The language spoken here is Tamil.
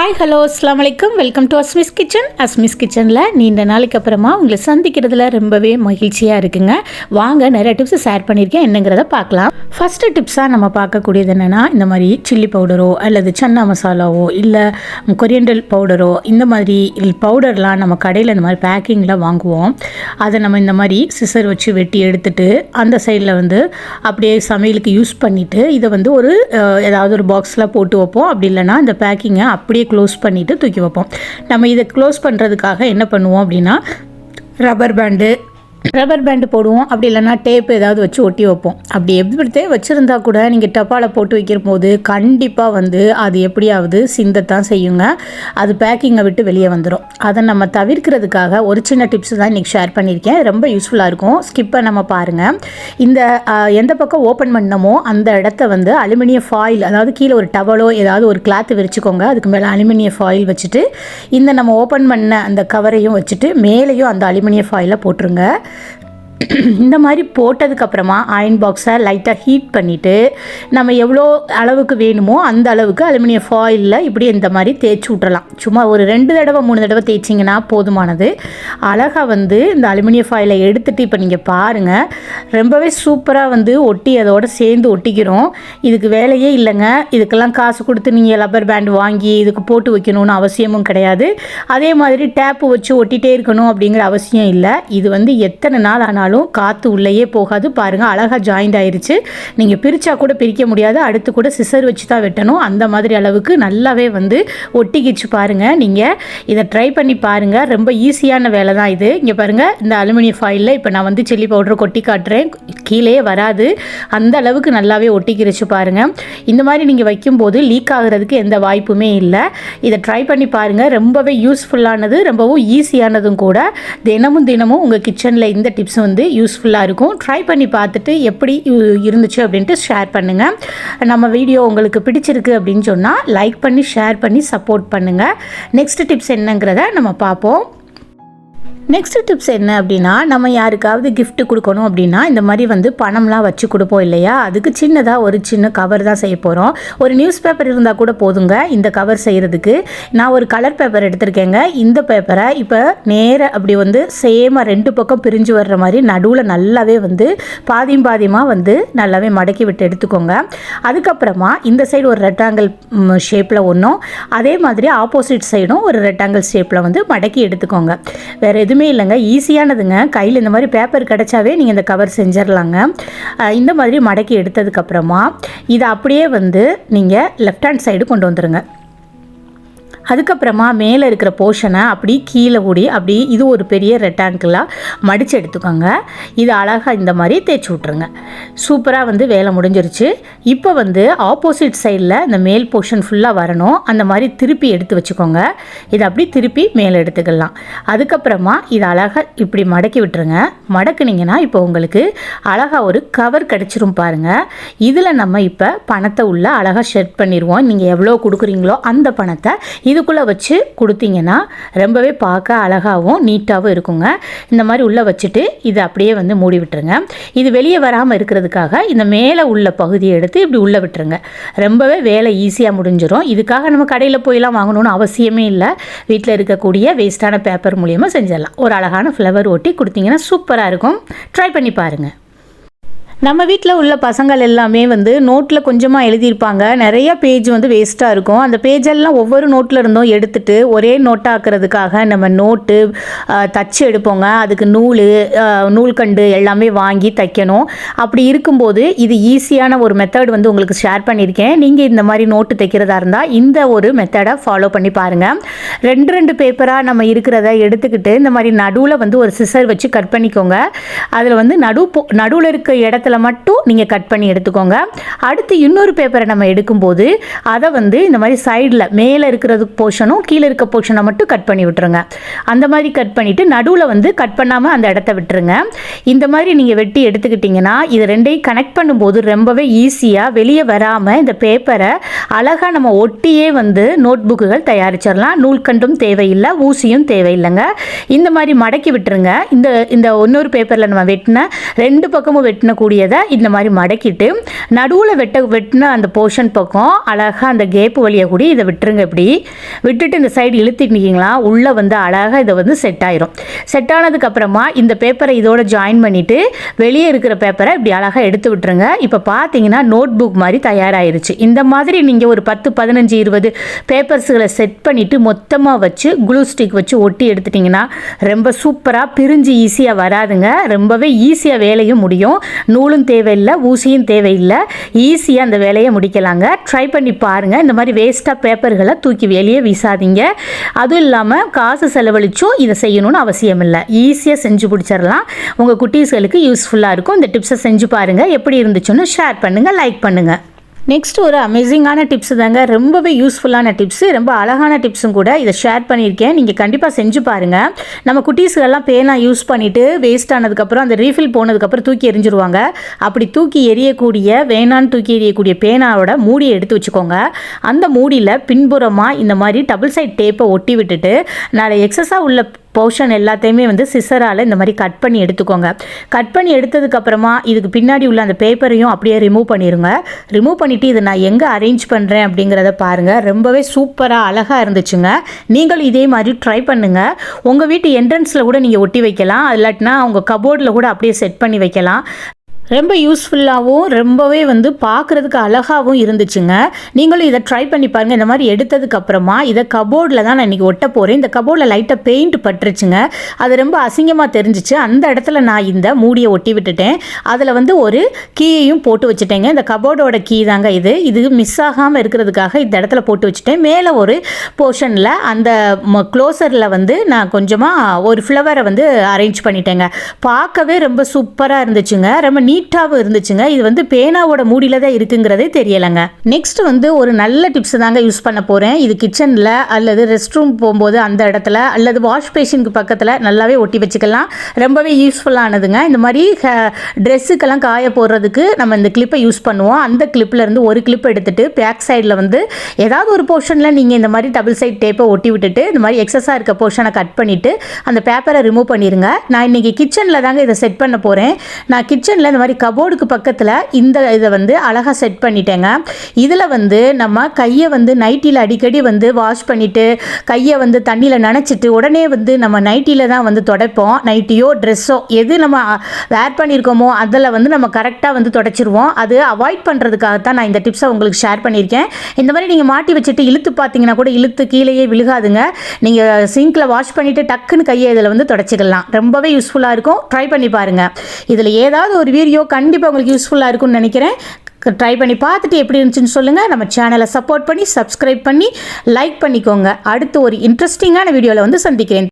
ஹாய் ஹலோ அஸ்லாம் வலைக்கம் welcome to Asmi's kitchen Asmi's கிச்சனில் நீண்ட நாளைக்கு அப்புறமா உங்களை சந்திக்கிறதுல ரொம்பவே மகிழ்ச்சியாக இருக்குங்க. வாங்க நிறைய டிப்ஸ் ஷேர் பண்ணியிருக்கேன் என்னங்கிறத பார்க்கலாம். ஃபஸ்ட்டு டிப்ஸாக நம்ம பார்க்கக்கூடியது என்னென்னா இந்த மாதிரி சில்லி பவுடரோ அல்லது சன்னா மசாலாவோ இல்லை கொரியண்டல் பவுடரோ இந்த மாதிரி பவுடர்லாம் நம்ம கடையில் இந்த மாதிரி பேக்கிங்கில் வாங்குவோம். அதை நம்ம இந்த மாதிரி சிசர் வச்சு வெட்டி எடுத்துட்டு அந்த சைடில் வந்து அப்படியே சமையலுக்கு யூஸ் பண்ணிவிட்டு இதை வந்து ஒரு ஏதாவது ஒரு பாக்ஸில் போட்டு வைப்போம். அப்படி இல்லைன்னா இந்த பேக்கிங்கை அப்படியே க்ளோஸ் பண்ணிவிட்டு தூக்கி வைப்போம். நம்ம இதை க்ளோஸ் பண்ணுறதுக்காக என்ன பண்ணுவோம் அப்படின்னா ரப்பர் பேண்டு ரப்பர் பேண்டு போடுவோம். அப்படி இல்லைன்னா டேப் ஏதாவது வச்சு ஒட்டி வைப்போம். அப்படி எப்படித்தே வச்சுருந்தா கூட நீங்கள் டப்பாவில் போட்டு வைக்கிற போது கண்டிப்பாக வந்து அது எப்படியாவது சிந்தத்தான் செய்யுங்க. அது பேக்கிங்கை விட்டு வெளியே வந்துடும் அதை நம்ம தவிர்க்கிறதுக்காக ஒரு சின்ன டிப்ஸ் தான் இன்றைக்கி ஷேர் பண்ணியிருக்கேன். ரொம்ப யூஸ்ஃபுல்லாக இருக்கும். ஸ்கிப்பை நம்ம பாருங்கள் இந்த எந்த பக்கம் ஓப்பன் பண்ணமோ அந்த இடத்த வந்து அலுமினிய ஃபாயில் அதாவது கீழே ஒரு டவலோ ஏதாவது ஒரு கிளாத் விரிச்சுக்கோங்க. அதுக்கு மேலே அலுமினிய ஃபாயில் வச்சுட்டு இந்த நம்ம ஓப்பன் பண்ண அந்த கவரையும் வச்சுட்டு மேலேயும் அந்த அலுமினிய ஃபாயிலை போட்டுருங்க. இந்த மாதிரி போட்டதுக்கப்புறமா அயன் பாக்ஸை லைட்டாக ஹீட் பண்ணிவிட்டு நம்ம எவ்வளோ அளவுக்கு வேணுமோ அந்த அளவுக்கு அலுமினிய ஃபாயிலில் இப்படி இந்த மாதிரி தேய்ச்சி விட்றலாம் சும்மா ஒரு ரெண்டு தடவை மூணு தடவை தேய்ச்சிங்கன்னா போதுமானது. அழகாக வந்து இந்த அலுமினிய ஃபாயிலை எடுத்துகிட்டு இப்போ நீங்கள் பாருங்கள் ரொம்பவே சூப்பராக வந்து ஒட்டி அதோட சேர்ந்து ஒட்டிக்கிறோம். இதுக்கு வேலையே இல்லைங்க. இதுக்கெல்லாம் காசு கொடுத்து நீங்கள் லப்பர் பேண்ட் வாங்கி இதுக்கு போட்டு வைக்கணும்னு அவசியமும் கிடையாது. அதே மாதிரி டேப்பு வச்சு ஒட்டிகிட்டே இருக்கணும் அப்படிங்கிற அவசியம் இல்லை. இது வந்து எத்தனை நாள் ஆனால் ஆனாலும் காற்று உள்ளேயே போகாது. பாருங்கள் அழகாக ஜாயிண்ட் ஆயிடுச்சு நீங்கள் பிரித்தா கூட பிரிக்க முடியாது. அடுத்து கூட சிசர் வச்சு தான் வெட்டணும். அந்த மாதிரி அளவுக்கு நல்லாவே வந்து ஒட்டிக்கிச்சு பாருங்கள் நீங்கள் இதை ட்ரை பண்ணி பாருங்கள் ரொம்ப ஈஸியான வேலை தான் இது. இங்கே பாருங்கள் இந்த அலுமினிய ஃபாயிலில் இப்போ நான் வந்து சில்லி பவுடர் கொட்டி காட்டுறேன். கீழே வராது. அந்த அளவுக்கு நல்லாவே ஒட்டிக்கிருச்சு பாருங்கள் இந்த மாதிரி நீங்கள் வைக்கும்போது லீக் ஆகுறதுக்கு எந்த வாய்ப்புமே இல்லை. இதை ட்ரை பண்ணி பாருங்கள் ரொம்பவே யூஸ்ஃபுல்லானது ரொம்பவும் ஈஸியானதும் கூட. தினமும் தினமும் உங்கள் கிச்சனில் இந்த டிப்ஸ் வந்து யூஸ்ஃபுல்லாக இருக்கும். ட்ரை பண்ணி பார்த்துட்டு எப்படி இருந்துச்சு அப்படின்ட்டு ஷேர் பண்ணுங்கள் நம்ம வீடியோ உங்களுக்கு பிடிச்சிருக்கு அப்படின்னு சொன்னால் லைக் பண்ணி ஷேர் பண்ணி சப்போர்ட் பண்ணுங்கள் நெக்ஸ்ட் டிப்ஸ் என்னங்கிறத நம்ம பார்ப்போம். நெக்ஸ்ட் டிப்ஸ் என்ன அப்படின்னா நம்ம யாருக்காவது கிஃப்ட் கொடுக்கணும் அப்படின்னா இந்த மாதிரி வந்து பணம்லாம் வச்சு கொடுப்போம் இல்லையா? அதுக்கு சின்னதாக ஒரு சின்ன கவர் தான் செய்ய போகிறோம் ஒரு நியூஸ் பேப்பர் இருந்தால் கூட போதுங்க இந்த கவர் செய்கிறதுக்கு நான் ஒரு கலர் பேப்பர் எடுத்திருக்கேங்க. இந்த பேப்பரை இப்போ நேர அப்படி வந்து சேமாக ரெண்டு பக்கம் பிரிஞ்சு வர்ற மாதிரி நடுவில் நல்லாவே வந்து பாதியும் பாதியமாக வந்து நல்லாவே மடக்கி விட்டு எடுத்துக்கோங்க. அதுக்கப்புறமா இந்த சைடு ஒரு ரெக்டாங்கிள் ஷேப்பில் ஒன்றும் அதே மாதிரி ஆப்போசிட் சைடும் ஒரு ரெக்டாங்கிள் ஷேப்பில் வந்து மடக்கி எடுத்துக்கோங்க. வேறு எதுவும் எதுவுமே இல்லைங்க. ஈஸியானதுங்க. கையில் இந்த மாதிரி பேப்பர் கிடைச்சாவே நீங்கள் இந்த கவர் செஞ்சிடலாங்க இந்த மாதிரி மடக்கி எடுத்ததுக்கப்புறமா இதை அப்படியே வந்து நீங்கள் லெஃப்ட் ஹேண்ட் சைடு கொண்டு வந்துடுங்க அதுக்கப்புறமா மேலே இருக்கிற போர்ஷனை அப்படி கீழே ஓடி அப்படி இது ஒரு பெரிய ரெக்டாங்கிளாக மடித்து எடுத்துக்கோங்க. இது அழகாக இந்த மாதிரி தேய்ச்சி விட்ருங்க சூப்பராக வந்து வேலை முடிஞ்சிருச்சு. இப்போ வந்து ஆப்போசிட் சைடில் இந்த மேல் போர்ஷன் ஃபுல்லாக வரணும். அந்த மாதிரி திருப்பி எடுத்து வச்சுக்கோங்க. இதை அப்படி திருப்பி மேலே எடுத்துக்கலாம். அதுக்கப்புறமா இது அழகாக இப்படி மடக்கி விட்டுருங்க. மடக்குனிங்கன்னா இப்போ உங்களுக்கு அழகாக ஒரு கவர் கிடச்சிரும் பாருங்கள் இதில் நம்ம இப்போ பணத்தை உள்ள அழகாக ஷெட் பண்ணிடுவோம் நீங்கள் எவ்வளோ கொடுக்குறீங்களோ அந்த பணத்தை இதுக்குள்ளே வச்சு கொடுத்தீங்கன்னா ரொம்பவே பார்க்க அழகாகவும் நீட்டாகவும் இருக்குங்க. இந்த மாதிரி உள்ளே வச்சுட்டு இதை அப்படியே வந்து மூடி விட்டுருங்க. இது வெளியே வராமல் இருக்கிறதுக்காக இந்த மேலே உள்ள பகுதியை எடுத்து இப்படி உள்ளே விட்டுருங்க. ரொம்பவே வேலை ஈஸியாக முடிஞ்சிடும் இதுக்காக நம்ம கடையில் போயெல்லாம் வாங்கணும்னு அவசியமே இல்லை. வீட்டில் இருக்கக்கூடிய வேஸ்ட்டான பேப்பர் மூலியமாக செஞ்சிடலாம். ஒரு அழகான ஃப்ளவர் ஒட்டி கொடுத்தீங்கன்னா சூப்பராக இருக்கும். ட்ரை பண்ணி பாருங்கள் நம்ம வீட்டில் உள்ள பசங்கள் எல்லாமே வந்து நோட்டில் கொஞ்சமாக எழுதியிருப்பாங்க. நிறைய பேஜ் வந்து வேஸ்ட்டாக இருக்கும். அந்த பேஜெல்லாம் ஒவ்வொரு நோட்டில் இருந்தும் எடுத்துட்டு ஒரே நோட்டாக்குறதுக்காக நம்ம நோட்டு தச்சு எடுப்போங்க. அதுக்கு நூல் நூல்கண்டு எல்லாமே வாங்கி தைக்கணும். அப்படி இருக்கும்போது இது ஈஸியான ஒரு மெத்தட் வந்து உங்களுக்கு ஷேர் பண்ணியிருக்கேன். நீங்கள் இந்த மாதிரி நோட்டு தைக்கிறதா இருந்தால் இந்த ஒரு மெத்தடை ஃபாலோ பண்ணி பாருங்கள் ரெண்டு ரெண்டு பேப்பராக நம்ம இருக்கிறத எடுத்துக்கிட்டு இந்த மாதிரி நடுவில் வந்து ஒரு சிசர் வச்சு கட் பண்ணிக்கோங்க. அதில் வந்து நடு நடுவில் இருக்க இடத்துல மட்டும் நீங்கள் கட் பண்ணி எடுத்துக்கோங்க. அடுத்து இன்னொரு பேப்பரை நம்ம எடுக்கும்போது அதை வந்து இந்த மாதிரி சைடில் மேலே இருக்கிறது போர்ஷனும் கீழே இருக்க போர்ஷனை மட்டும் கட் பண்ணி விட்டுருங்க. அந்த மாதிரி கட் பண்ணிவிட்டு நடுவில் வந்து கட் பண்ணாமல் அந்த இடத்த விட்டுருங்க. இந்த மாதிரி நீங்கள் வெட்டி எடுத்துக்கிட்டிங்கன்னா இது ரெண்டையும் கனெக்ட் பண்ணும்போது ரொம்பவே ஈஸியாக வெளியே வராமல் இந்த பேப்பரை அழகாக நம்ம ஒட்டியே வந்து நோட் புக்குகள் தயாரிச்சிடலாம் நூல்கண்டும் தேவையில்லை ஊசியும் தேவையில்லைங்க. இந்த மாதிரி மடக்கி விட்டுருங்க. இந்த இந்த இன்னொரு பேப்பரில் நம்ம வெட்டின ரெண்டு பக்கமும் வெட்டினக்கூடிய இருக்கக்கூடியதை இந்த மாதிரி மடக்கிட்டு நடுவில் வெட்ட வெட்டின அந்த போர்ஷன் பக்கம் அழகாக அந்த கேப் வழியாக கூடி இதை விட்டுருங்க இப்படி. விட்டுட்டு இந்த சைடு இழுத்துக்கிட்டீங்களா உள்ளே வந்து அழகாக இதை வந்து செட் ஆயிரும். செட் ஆனதுக்கப்புறமா இந்த பேப்பரை இதோட ஜாயின் பண்ணிவிட்டு வெளியே இருக்கிற பேப்பரை இப்படி அழகாக எடுத்து விட்டுருங்க. இப்போ பார்த்தீங்கன்னா நோட் புக் மாதிரி தயாராகிருச்சு இந்த மாதிரி நீங்கள் ஒரு பத்து பதினஞ்சு இருபது பேப்பர்ஸுகளை செட் பண்ணிவிட்டு மொத்தமாக வச்சு க்ளூ ஸ்டிக் வச்சு ஒட்டி எடுத்துட்டிங்கன்னா ரொம்ப சூப்பராக பிரிஞ்சு ஈஸியாக வராதுங்க. ரொம்பவே ஈஸியாக வேலையும் முடியும். நூலும் தேவையில்லை ஊசியும் தேவையில்லை. ஈஸியாக அந்த வேலையை முடிக்கலாங்க. ட்ரை பண்ணி பாருங்கள் இந்த மாதிரி வேஸ்ட்டாக பேப்பர்களை தூக்கி வெளியே வீசாதீங்க. அதுவும் இல்லாமல் காசு செலவழிச்சும் இதை செய்யணும்னு அவசியம் இல்லை. ஈஸியாக செஞ்சு பிடிச்சிடலாம் உங்கள் குட்டீஸ்களுக்கு யூஸ்ஃபுல்லாக இருக்கும். இந்த டிப்ஸை செஞ்சு பாருங்கள் எப்படி இருந்துச்சுன்னு ஷேர் பண்ணுங்கள் லைக் பண்ணுங்கள் நெக்ஸ்ட் ஒரு அமேசிங்கான டிப்ஸ் தாங்க. ரொம்பவே யூஸ்ஃபுல்லான டிப்ஸு ரொம்ப அழகான டிப்ஸும் கூட இதை ஷேர் பண்ணியிருக்கேன். நீங்கள் கண்டிப்பாக செஞ்சு பாருங்கள் நம்ம குட்டீஸ்களெல்லாம் பேனா யூஸ் பண்ணிவிட்டு வேஸ்ட் ஆனதுக்கப்புறம் அந்த ரீஃபில் போனதுக்கப்புறம் தூக்கி எரிஞ்சிருவாங்க அப்படி தூக்கி எரியக்கூடிய வேணான்னு தூக்கி எரியக்கூடிய பேனாவோட மூடியை எடுத்து வச்சுக்கோங்க. அந்த மூடியில் பின்புறமாக இந்த மாதிரி டபுள் சைட் டேப்பை ஒட்டி விட்டுட்டு நாளை எக்ஸஸாக உள்ள போர்ஷன் எல்லாத்தையுமே வந்து சிசரால் இந்த மாதிரி கட் பண்ணி எடுத்துக்கோங்க. கட் பண்ணி எடுத்ததுக்கப்புறமா இதுக்கு பின்னாடி உள்ள அந்த பேப்பரையும் அப்படியே ரிமூவ் பண்ணிடுங்க ரிமூவ் பண்ணிவிட்டு இதை நான் எங்கே அரேஞ்ச் பண்ணுறேன் அப்படிங்கிறத பாருங்கள் ரொம்பவே சூப்பராக அழகாக இருந்துச்சுங்க. நீங்களும் இதே மாதிரி ட்ரை பண்ணுங்கள் உங்கள் வீட்டு என்ட்ரன்ஸில் கூட நீங்கள் ஒட்டி வைக்கலாம். இல்லாட்டினா உங்கள் கபோர்டில் கூட அப்படியே செட் பண்ணி வைக்கலாம். ரொம்ப யூஸ்ஃபுல்லாகவும் ரொம்பவே வந்து பார்க்குறதுக்கு அழகாகவும் இருந்துச்சுங்க. நீங்களும் இதை ட்ரை பண்ணி பாருங்கள் இந்த மாதிரி எடுத்ததுக்கப்புறமா இதை கபோர்டில் தான் நான் இன்றைக்கி ஒட்ட போகிறேன் இந்த கபோர்டில் லைட்டாக பெயிண்ட் பட்டுருச்சுங்க. அது ரொம்ப அசிங்கமாக தெரிஞ்சிச்சு. அந்த இடத்துல நான் இந்த மூடியை ஒட்டி விட்டுட்டேன். அதில் வந்து ஒரு கீயையும் போட்டு வச்சுட்டேங்க. இந்த கபோர்டோட கீ தாங்க இது. இது மிஸ் ஆகாமல் இருக்கிறதுக்காக இந்த இடத்துல போட்டு வச்சுட்டேன். மேலே ஒரு போர்ஷனில் அந்த க்ளோசரில் வந்து நான் கொஞ்சமாக ஒரு ஃப்ளவரை வந்து அரேஞ்ச் பண்ணிட்டேங்க. பார்க்கவே ரொம்ப சூப்பராக இருந்துச்சுங்க. ரொம்ப நீ நீட்டாகவும் இருந்துச்சுங்க. இது வந்து பேனாவோட மூடியில் தான் இருக்குங்கிறதே தெரியலைங்க. நெக்ஸ்ட் வந்து ஒரு நல்ல டிப்ஸ் தாங்க யூஸ் பண்ண போகிறேன் இது கிச்சனில் அல்லது ரெஸ்ட் ரூம் போகும்போது அந்த இடத்துல அல்லது வாஷ் பேஷனுக்கு பக்கத்தில் நல்லாவே ஒட்டி வச்சுக்கலாம். ரொம்பவே யூஸ்ஃபுல்லானதுங்க இந்த மாதிரி ட்ரெஸ்ஸுக்கெல்லாம் காய போடுறதுக்கு நம்ம இந்த கிளிப்பை யூஸ் பண்ணுவோம். அந்த கிளிப்லேருந்து ஒரு கிளிப் எடுத்துட்டு பேக் சைடில் வந்து ஏதாவது ஒரு போர்ஷனில் நீங்கள் இந்த மாதிரி டபுள் சைட் டேப்பை ஒட்டி விட்டுட்டு இந்த மாதிரி எக்ஸஸாக இருக்க போர்ஷனை கட் பண்ணிவிட்டு அந்த பேப்பரை ரிமூவ் பண்ணிடுங்க நான் இன்றைக்கி கிச்சனில் தாங்க இதை செட் பண்ண போகிறேன் நான் கிச்சனில் இந்த மாதிரி மாதிரி கபோர்டுக்கு பக்கத்தில் இந்த இதை வந்து அழகாக செட் பண்ணிட்டேங்க. இதில் வந்து நம்ம கையை வந்து நைட்டியில் அடிக்கடி வந்து வாஷ் பண்ணிவிட்டு கையை வந்து தண்ணியில் நனைச்சிட்டு உடனே வந்து நம்ம நைட்டியில் தான் வந்து துடைப்போம். நைட்டியோ ட்ரெஸ்ஸோ எது நம்ம வேர் பண்ணியிருக்கோமோ அதில் வந்து நம்ம கரெக்டாக வந்து தொடச்சிருவோம். அது அவாய்ட் பண்ணுறதுக்காக தான் நான் இந்த டிப்ஸை உங்களுக்கு ஷேர் பண்ணியிருக்கேன். இந்த மாதிரி நீங்கள் மாட்டி வச்சுட்டு இழுத்து பார்த்தீங்கன்னா கூட இழுத்து கீழேயே விழுகாதுங்க. நீங்கள் சிங்கில் வாஷ் பண்ணிவிட்டு டக்குன்னு கையை இதில் வந்து தொடச்சிக்கலாம். ரொம்பவே யூஸ்ஃபுல்லாக இருக்கும். ட்ரை பண்ணி பாருங்கள் இதில் ஏதாவது ஒரு வீடியோ கண்டிப்பாக உங்களுக்கு யூஸ்ஃபுல்லாக இருக்கும்னு நினைக்கிறேன். ட்ரை பண்ணி பார்த்துட்டு எப்படி இருந்துச்சுன்னு சொல்லுங்கள் நம்ம சேனலை சப்போர்ட் பண்ணி சப்ஸ்கிரைப் பண்ணி லைக் பண்ணிக்கோங்க. அடுத்து ஒரு இன்ட்ரெஸ்டிங்கான வீடியோவில் வந்து சந்திக்கிறேன்.